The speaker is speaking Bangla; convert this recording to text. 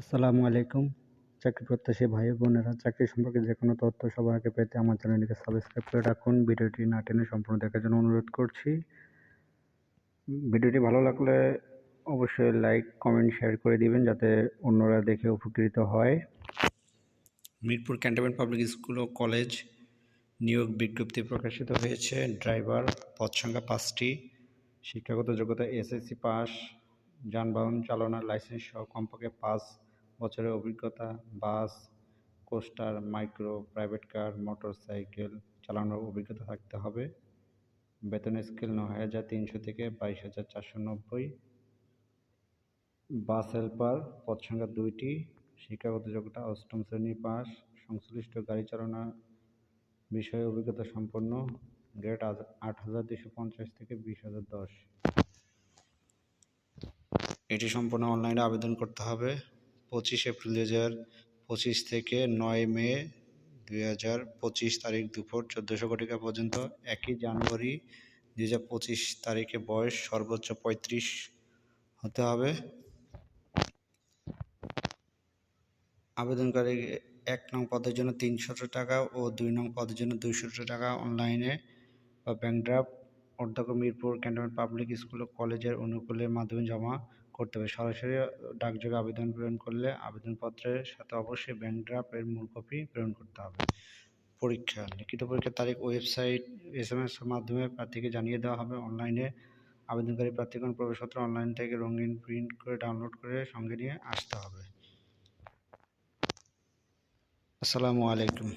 আসসালামু আলাইকুম। চাকরি প্রত্যাশী ভাই বোনেরা, চাকরি সম্পর্কে যে কোনো তথ্য সবার আগে পেতে আমার চ্যানেলটিকে সাবস্ক্রাইব করে রাখুন। ভিডিওটি না টেনে সম্পূর্ণ দেখার জন্য অনুরোধ করছি। ভিডিওটি ভালো লাগলে অবশ্যই লাইক কমেন্ট শেয়ার করে দিবেন যাতে অন্যরা দেখে উপকৃত হয়। মিরপুর ক্যান্টনমেন্ট পাবলিক স্কুল ও কলেজ নিয়োগ বিজ্ঞপ্তি প্রকাশিত হয়েছে। ড্রাইভার পদ সংখ্যা পাঁচটি। শিক্ষাগত যোগ্যতা এসএসসি পাস, যানবাহন চালানোর লাইসেন্স সহ কমপক্ষে পাঁচ বছরের অভিজ্ঞতা, bus, coaster, micro, private car motorcycle চালানোর অভিজ্ঞতা থাকতে হবে। বেতন স্কেল নয় হাজার তিনশো থেকে বাইশ হাজার চারশো নব্বই। বাস হেল্পার পদ সংখ্যা দুইটি, শিক্ষাগত যোগ্যতা অষ্টম শ্রেণি পাস, সংশ্লিষ্ট গাড়ি চালানো বিষয়ে অভিজ্ঞতা সম্পন্ন, গ্রেড আট হাজার দুশো পঞ্চাশ থেকে বিশ হাজার দশ। এটি সম্পূর্ণ অনলাইনে আবেদন করতে হবে। পঁচিশ এপ্রিল দু হাজার পঁচিশ থেকে নয় মে দুই হাজার পঁচিশ তারিখ দুপুর চোদ্দোশো কোটিকা পর্যন্ত। একই জানুয়ারি দুই হাজার পঁচিশ তারিখে বয়স সর্বোচ্চ পঁয়ত্রিশ হতে হবে। আবেদনকারী এক নং পদের জন্য তিনশো টাকা ও দুই নং পদের জন্য দুইশো টাকা অনলাইনে বা ব্যাংক অধ্যক্ষ মিরপুর ক্যান্টনমেন্ট পাবলিক স্কুল ও কলেজের অনুকূলের মাধ্যমে জমা করতে হবে। সরাসরি ডাকযোগে আবেদন প্রেরণ করলে আবেদনপত্রের সাথে অবশ্যই ব্যাংক ড্রাফট এর মূল কপি প্রেরণ করতে হবে। পরীক্ষা, লিখিত পরীক্ষার তারিখ ওয়েবসাইট এস এম এস মাধ্যমে প্রার্থীকে জানিয়ে দেওয়া হবে। অনলাইনে আবেদনকারী প্রার্থীগণ প্রবেশপত্র অনলাইন থেকে রঙিন প্রিন্ট করে ডাউনলোড করে সঙ্গে নিয়ে আসতে হবে। আসসালামু আলাইকুম।